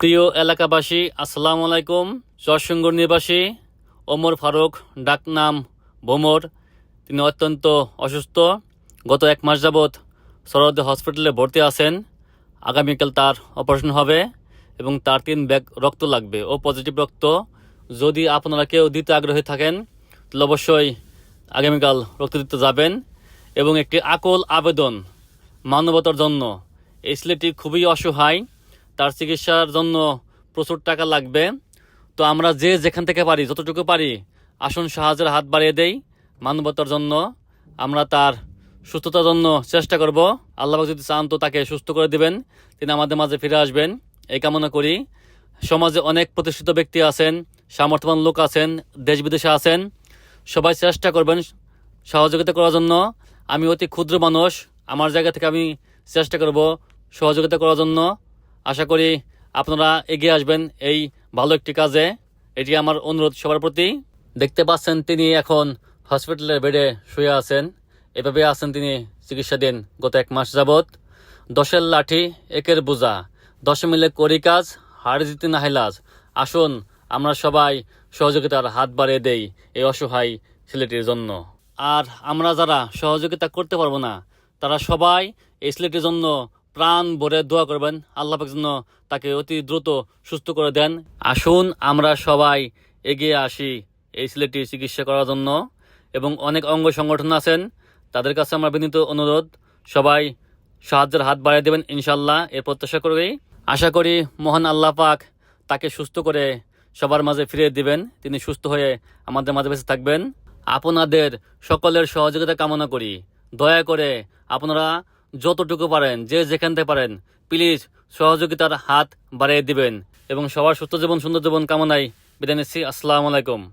প্রিয় এলাকাবাসী, আসসালামু আলাইকুম। চরসঙ্গর নিবাসী ওমর ফারুক, ডাকনাম ভোমর তিনি অত্যন্ত অসুস্থ। গত এক মাস যাবৎ সরদে হসপিটালে ভর্তি আছেন। আগামীকাল তার অপারেশন হবে এবং তার তিন ব্যাগ রক্ত লাগবে ও পজিটিভ রক্ত। যদি আপনারা কেউ দিতে আগ্রহী থাকেন, তাহলে অবশ্যই আগামীকাল রক্ত দিতে যাবেন এবং একটি আকল আবেদন মানবতার জন্য। এই ছেলেটি খুবই অসহায়। তার চিকিৎসার জন্য প্রচুর টাকা লাগবে। তো আমরা যে যেখান থেকে পারি, যতটুকু পারি, আসুন সাহায্যের হাত বাড়িয়ে দেই মানবতার জন্য। আমরা তার সুস্থতার জন্য চেষ্টা করব। আল্লাহ যদি চান তো তাকে সুস্থ করে দিবেন, তিনি আমাদের মাঝে ফিরে আসবেন। এই কামনা করি। সমাজে অনেক প্রতিষ্ঠিত ব্যক্তি আছেন, সামর্থ্যবান লোক আছেন দেশ বিদেশে আছেন। সবাই চেষ্টা করবেন সহযোগিতা করার জন্য। আমি অতি ক্ষুদ্র মানুষ, আমার জায়গা থেকে আমি চেষ্টা করব সহযোগিতা করার জন্য। আশা করি আপনারা এগিয়ে আসবেন এই ভালো একটি কাজে। এটি আমার অনুরোধ সবার প্রতি। দেখতে পাচ্ছেন তিনি এখন হসপিটালের বেডে শুয়ে আছেন। এভাবে আছেন তিনি চিকিৎসাধীন গত এক মাস যাবৎ। দশের লাঠি, একের বোঝা। দশ মিলে করি কাজ হার জিতে নাহিলাজ আসুন, আমরা সবাই সহযোগিতার হাত বাড়িয়ে দেই এই অসহায় ছেলেটির জন্য। আর আমরা যারা সহযোগিতা করতে পারব না, তারা সবাই এই ছেলেটির জন্য প্রাণ ভরে দোয়া করবেন। আল্লাহ পাক যেন তাকে অতি দ্রুত সুস্থ করে দেন। আসুন, আমরা সবাই এগিয়ে আসি এই ছেলেটির চিকিৎসা করার জন্য। এবং অনেক অঙ্গ সংগঠন আছেন, তাদের কাছে আমার বিনীত অনুরোধ, সবাই সাহায্যের হাত বাড়িয়ে দেবেন ইনশাল্লাহ এর প্রত্যাশা করি। আশা করি মহান আল্লাহ পাক তাকে সুস্থ করে সবার মাঝে ফিরিয়ে দিবেন। তিনি সুস্থ হয়ে আমাদের মাঝে বেঁচে থাকবেন। আপনাদের সকলের সহযোগিতা কামনা করি। দয়া করে আপনারা যতটুকু পারেন, যে যেখান থেকে পারেন প্লিজ সহযোগিতার হাত বাড়িয়ে দিবেন। এবং সবার সুস্থ জীবন, সুন্দর জীবন কামনায় বিদায় নিচ্ছি। আসসালামু আলাইকুম।